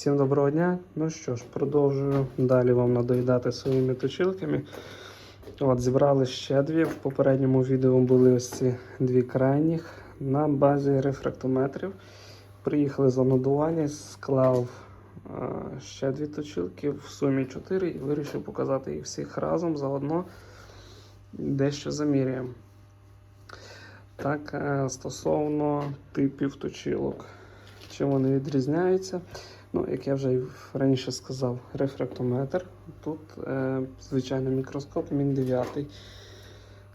Всім доброго дня. Ну що ж, продовжую далі вам надоїдати своїми точилками. От, зібрали ще дві. В попередньому відео були ось ці дві крайніх на базі рефрактометрів. Приїхали за надування, склав е, ще дві точилки, в сумі чотири, і вирішив показати їх всіх разом заодно дещо заміряємо. Так, е, стосовно типів точилок. Чим вони відрізняються? Ну, як я вже раніше сказав, рефрактометр. Тут е, звичайний мікроскоп Мін 9.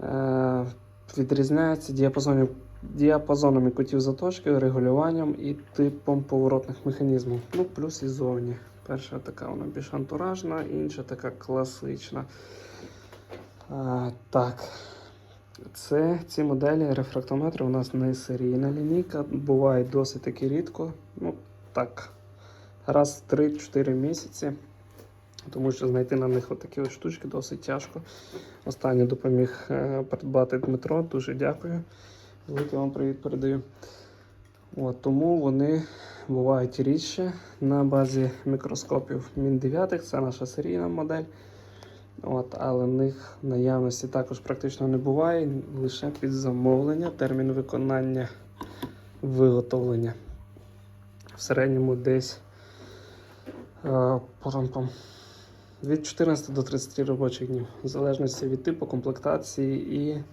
Е, відрізняється діапазонів, діапазонами кутів заточки, регулюванням і типом поворотних механізмів. Ну, плюс і зовні. Перша така вона більш антуражна, інша така класична. Е, так. Це ці моделі рефрактометри у нас не серійна лінійка, буває досить таки рідко. Ну, так, раз в 3-4 місяці. Тому що знайти на них отакі от штучки досить тяжко. Останнє допоміг е, придбати Дмитро, дуже дякую. Великий вам привіт передаю. От, тому вони бувають рідше на базі мікроскопів Мін 9, це наша серійна модель. От, але в них наявності також практично не буває, лише під замовлення, термін виконання виготовлення. В середньому десь від 14 до 30 робочих днів, в залежності від типу комплектації і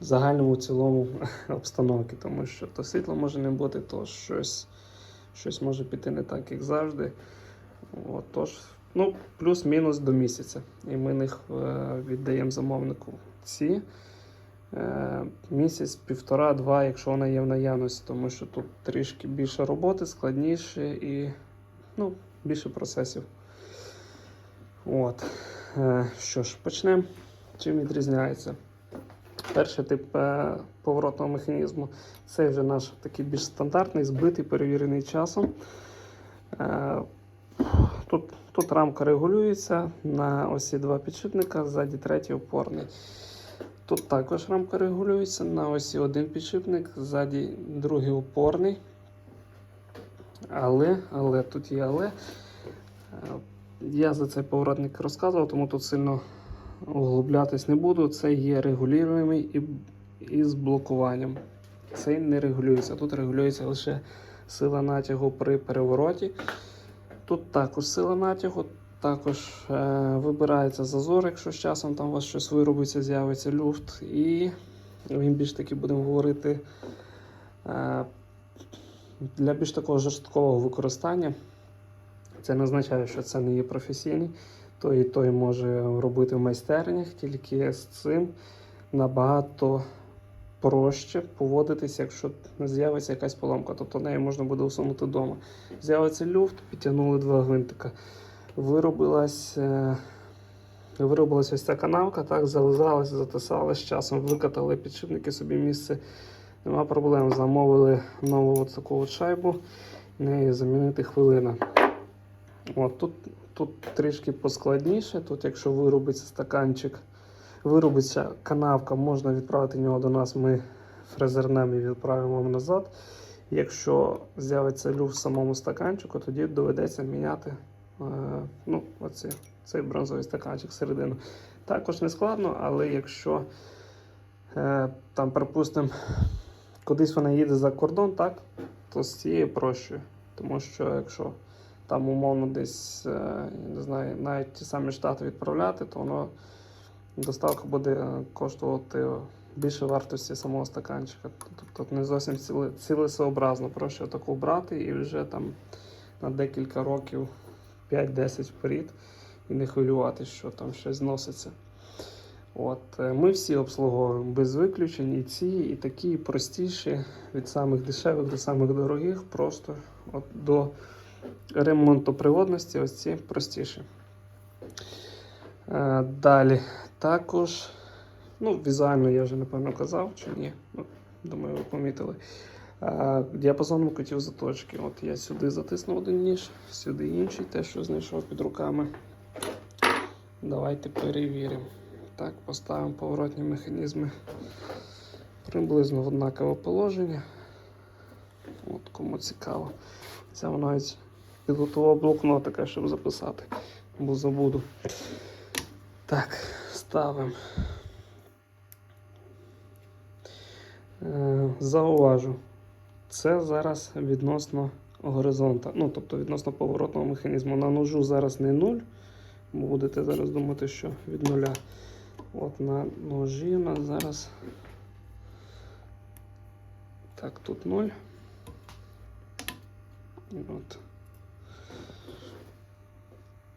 в загальному цілому обстановки, тому що то світло може не бути, то щось, щось може піти не так, як завжди. От, ну, плюс-мінус до місяця. І ми них е, віддаємо замовнику ці. Е, місяць, півтора-два, якщо вона є в наявності, тому що тут трішки більше роботи, складніше і ну, більше процесів. От. Е, що ж, почнемо. Чим відрізняється? Перший тип е, поворотного механізму це вже наш такий більш стандартний, збитий, перевірений часом. Е, Тут, тут рамка регулюється на осі два підшипника, ззаді третій опорний. Тут також рамка регулюється на осі один підшипник, ззаді другий опорний. Але, але тут є але. Е, Я за цей поворотник розказував, тому тут сильно углублятись не буду. Це є регулюємий і, і з блокуванням. Цей не регулюється. Тут регулюється лише сила натягу при перевороті. Тут також сила натягу, також е, вибирається зазор, якщо з часом там у вас щось виробиться, з'явиться люфт. І він більш таки будемо говорити е, для більш такого жорсткого використання. Це не означає, що це не є професійний. Той і той може робити в майстернях, тільки з цим набагато проще поводитися, якщо з'явиться якась поломка, тобто неї можна буде усунути вдома. З'явиться люфт, підтягнули два гвинтика. Виробилась, е, виробилась ось ця канавка, так, зализалась, затисалась часом, викатали підшипники собі місце. Нема проблем. Замовили нову от таку от шайбу, неї замінити хвилина. От, тут, тут трішки поскладніше. Тут, якщо виробиться стаканчик, виробиться канавка, можна відправити нього до нас. Ми фрезернем і відправимо назад. Якщо з'явиться люфт в самому стаканчику, тоді доведеться міняти е, ну, оці, цей бронзовий стаканчик середину. Також не складно, але якщо е, там, припустимо, кудись вона їде за кордон, так, то з цією прощою. Тому що якщо там умовно десь, е, не знаю, навіть ті самі штати відправляти, то воно доставка буде коштувати більше вартості самого стаканчика. Тобто не зовсім цілесообразно проще таку брати і вже там на декілька років 5-10 вперед і не хвилювати, що там щось зноситься. От, е, Ми всі обслуговуємо без виключень, і ці, і такі і простіші, від самих дешевих до самих дорогих, просто от до ремонтоприводності ось ці простіші. Е, Далі також, ну, візуально я вже напевно казав чи ні. Ну, думаю, ви помітили. Е, Діапазоном котів заточки. От я сюди затиснув один ніж, сюди інший, те, що знайшов під руками. Давайте перевіримо. Так, поставимо поворотні механізми приблизно в однакове положення. От Кому цікаво. Це навіть підготував блокнотика, щоб записати, бо забуду. Так, ставимо. Е, Зауважу. Це зараз відносно горизонта, ну тобто відносно поворотного механізму. На ножу зараз не 0, бо будете зараз думати, що від нуля. От на ножі у нас зараз. Так, тут 0. От.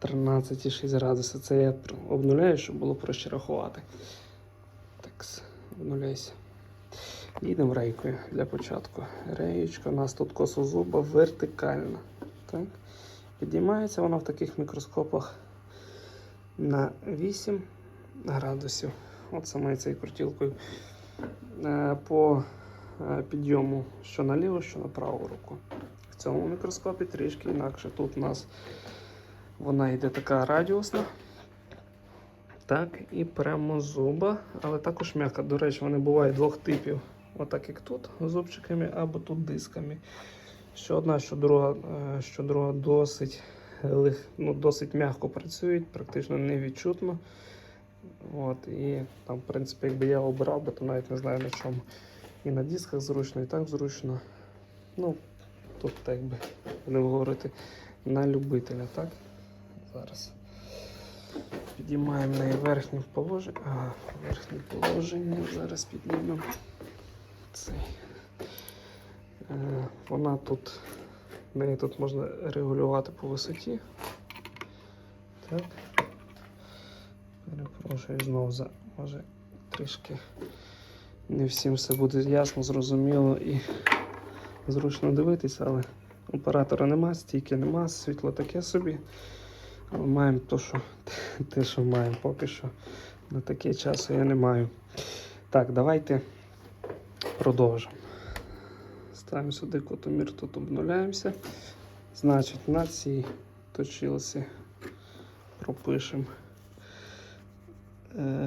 13,6 градусів. Це я обнуляю, щоб було проще рахувати. Так, обнуляйся. Їдемо рейкою для початку. Реєчка у нас тут косозуба вертикальна. Так? Підіймається вона в таких мікроскопах на 8 градусів. От саме цією крутілкою. Е, По е, підйому що на ліву, що на праву руку. В цьому мікроскопі трішки інакше. Тут у нас вона йде така радіусна. Так, і прямо зуба, але також м'яка. До речі, вони бувають двох типів. Отак як тут, зубчиками, або тут дисками. Що одна, що друга, е, що друга досить, ну, досить м'яко працюють, практично невідчутно. От, і там, в принципі, якби я обирав, би, то навіть не знаю на чому. І на дисках зручно, і так зручно. Ну, тут так би будемо говорити на любителя, так? Зараз. Підіймаємо неї верхнє положення. Ага, верхнє положення. Зараз піднімемо цей. Е, вона тут, неї тут можна регулювати по висоті. Так. Перепрошую знову за може трішки не всім все буде ясно, зрозуміло і зручно дивитися, але оператора нема, стійки нема, світло таке собі. Але маємо то, що, те, що маємо. Поки що на таке часу я не маю. Так, давайте продовжимо. Ставимо сюди котомір, тут обнуляємося. Значить, на цій точилці пропишемо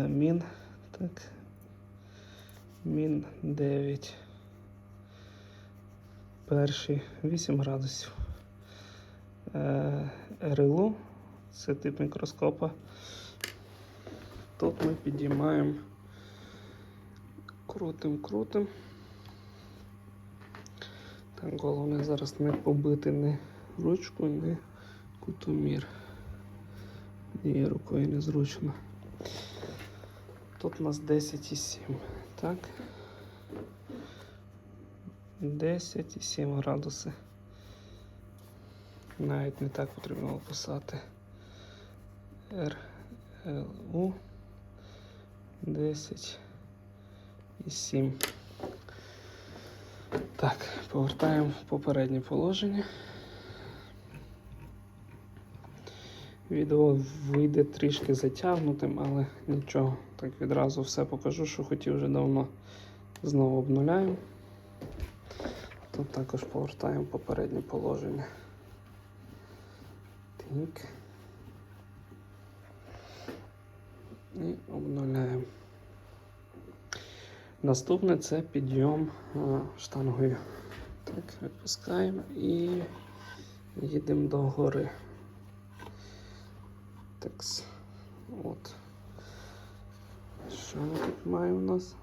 мін. Так. Мін 9. Перший 8 градусів. Е, РЛУ це тип мікроскопа. Тут ми підіймаємо крутим, крутим. Так, головне зараз не побити ні ручку, ні кутомір. І рукою незручно. Тут у нас 10,7, так? 10,7 градуси. Навіть не так потрібно описати. РЛУ 10 і 7. Так, повертаємо в попереднє положення. Відео вийде трішки затягнутим, але нічого. Так відразу все покажу, що хотів вже давно. Знову обнуляємо. Тут також повертаємо попереднє положення. Так. І обнуляємо. Наступне це підйом штангою. Так, відпускаємо і їдемо до гори. Так, от. Що ми тут маємо у нас?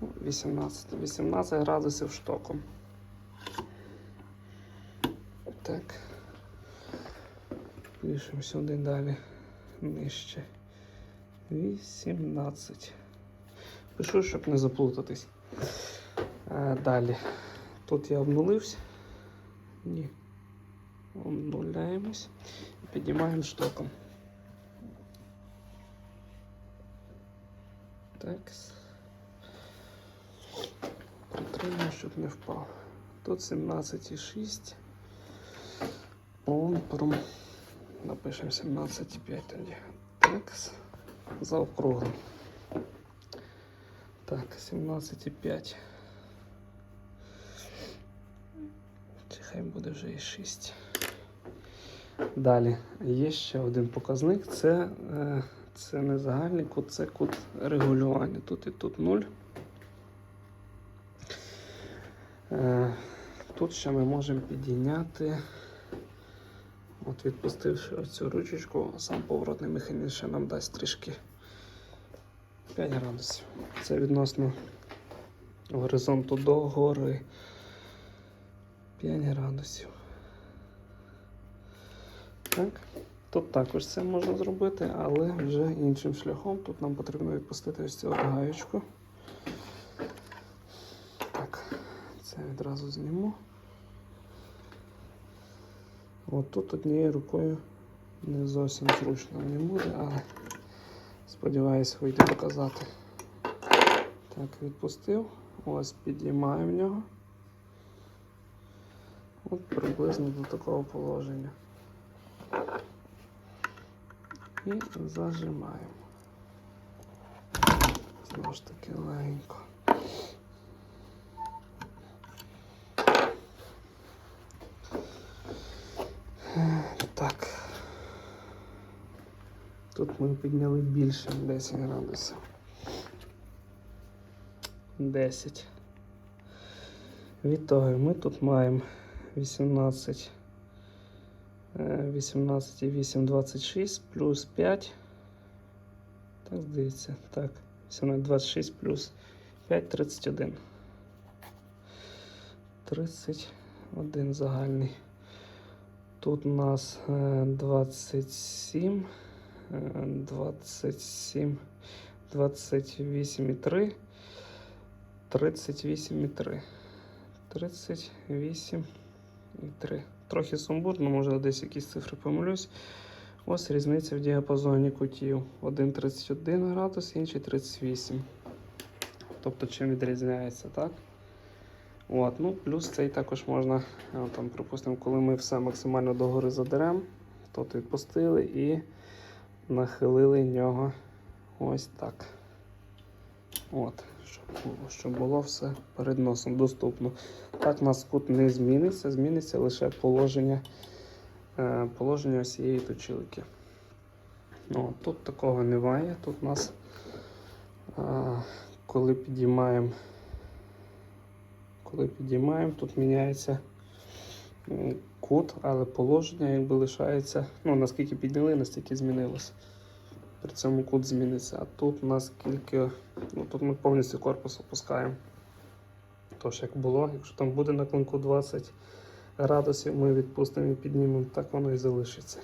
Ну, 18. 18 градусів штоком. Так. Пишемо сюди далі нижче. 18. Пишу, щоб не заплутатись. Е, далі. Тут я обнулився. Ні. Обнуляємось. Піднімаємо штоком. Так. Притримую, щоб не впав. Тут 17,6. Пром. Напишемо 17,5 тоді. Так. Заокруглим. Так, 17,5. Чи хай буде вже і 6. Далі є ще один показник. Це, е, це не загальний кут, це кут регулювання. Тут і тут 0. Е, Тут ще ми можемо підійняти От відпустивши оцю ручечку, сам поворотний механізм ще нам дасть трішки 5 градусів. Це відносно горизонту до гори 5 градусів. Так. Тут також це можна зробити, але вже іншим шляхом. Тут нам потрібно відпустити ось цю гаєчку. Так, це відразу зніму. От тут однією рукою не зовсім зручно мені буде, але сподіваюся вийде показати. Так, відпустив. Ось підіймаю в нього. От приблизно до такого положення. І зажимаємо. Знову ж таки легенько. Так. Тут ми підняли більше 10 градусів. 10. Відтоді ми тут маємо 18. Е, 18,8, 26 плюс 5. Так, здається. Так, 18, 26 плюс 5, 31. 31 загальний. Тут у нас е, 27, е, 27, 28,3, 38,3. 38,3. Трохи сумбурно, може десь якісь цифри помилюсь. Ось різниця в діапазоні кутів. Один 31 градус, інший 38. Тобто чим відрізняється, так? От, ну, плюс цей також можна, е, там, припустимо, коли ми все максимально догори задеремо, тут відпустили і нахилили нього ось так. От, щоб було, все перед носом доступно. Так, у нас кут не зміниться, зміниться лише положення, е, положення цієї точилки. Ну, тут такого немає. Тут у нас, е, коли підіймаємо, коли підіймаємо, тут міняється кут, але положення якби лишається. Ну, наскільки підняли, настільки змінилося. При цьому кут зміниться. А тут у нас кілька. Ну, тут ми повністю корпус опускаємо. Тож, як було, якщо там буде на клинку 20 градусів, ми відпустимо і піднімемо, так воно і залишиться.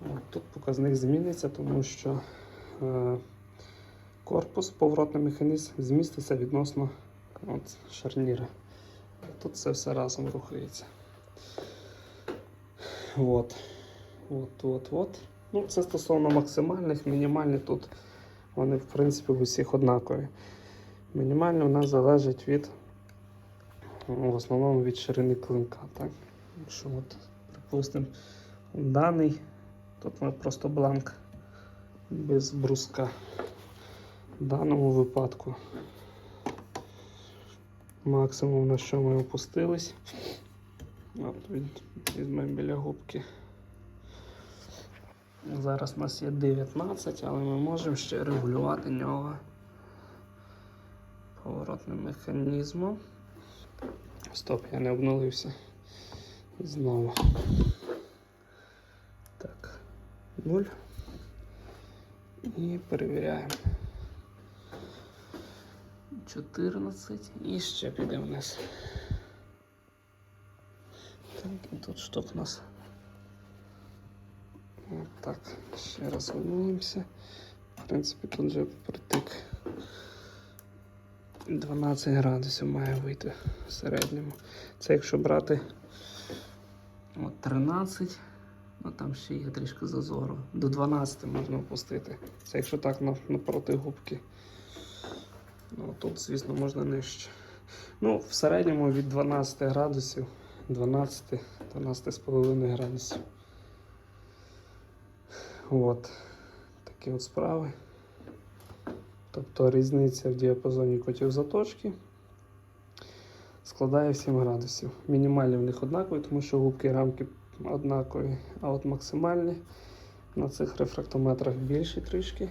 От, тут показник зміниться, тому що е, корпус, поворотний механізм зміститься відносно от, шарніра. Тут це все разом рухається. От. От, от, от. Ну, це стосовно максимальних, мінімальних тут вони, в принципі, в усіх однакові. Мінімально у нас залежить від, ну, в основному від ширини клинка. Так? Якщо от, припустимо, даний, тут ми просто бланк без бруска. В даному випадку максимум на що ми опустились. От, візьмемо біля губки. Зараз у нас є 19, але ми можемо ще регулювати нього поворотним механізмом. Стоп, я не обнулився. І знову. Так, 0. І перевіряємо. 14 і ще піде вниз. Так, і тут що в нас? От так, ще раз обнулимося. В принципі, тут вже притик 12 градусів має вийти в середньому. Це якщо брати от 13, ну там ще є трішки зазору. До 12 можна опустити. Це якщо так напроти губки. Ну, тут, звісно, можна нижче. Ну, в середньому від 12 градусів, 12, 12,5 градусів. От. Такі от справи. Тобто різниця в діапазоні котів заточки складає 7 градусів. Мінімальні в них однакові, тому що губки і рамки однакові, а от максимальні на цих рефрактометрах більші трішки.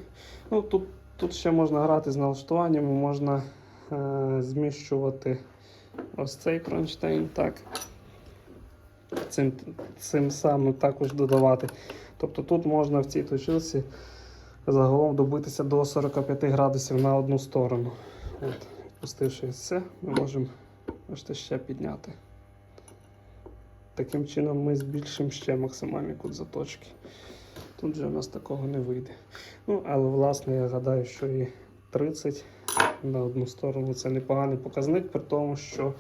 Ну, тут, тут ще можна грати з налаштуваннями, можна е, зміщувати ось цей кронштейн так. цим, цим самим також додавати. Тобто тут можна в цій точилці загалом добитися до 45 градусів на одну сторону. От, пустивши це, ми можемо бачите, ще підняти. Таким чином ми збільшимо ще максимальний кут заточки. Тут же у нас такого не вийде. Ну, але власне я гадаю, що і 30 на одну сторону це непоганий показник, при тому, що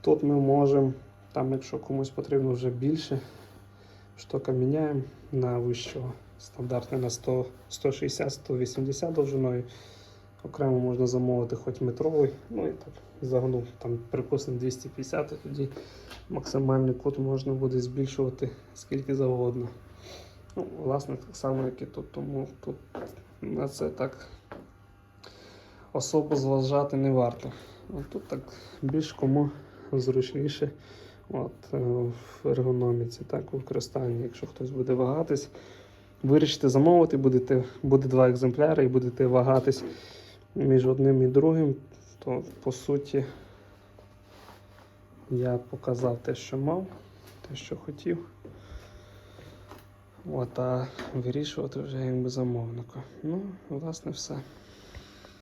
тут ми можемо, там, якщо комусь потрібно вже більше, штока міняємо на вищого стандартне на 100, 160-180 довжиною. Окремо можна замовити хоч метровий, ну і так загнув там, припустимо 250, і тоді максимальний кут можна буде збільшувати скільки завгодно. Ну, власне, так само, як і тут, тому тут на це так особо зважати не варто. От тут так більш кому зручніше от, е, в ергономіці, так, у використанні, якщо хтось буде вагатись, вирішите замовити, будете, буде два екземпляри і будете вагатись між одним і другим, то по суті я показав те, що мав, те, що хотів. От, а вирішувати вже якби замовнику. Ну, власне, все.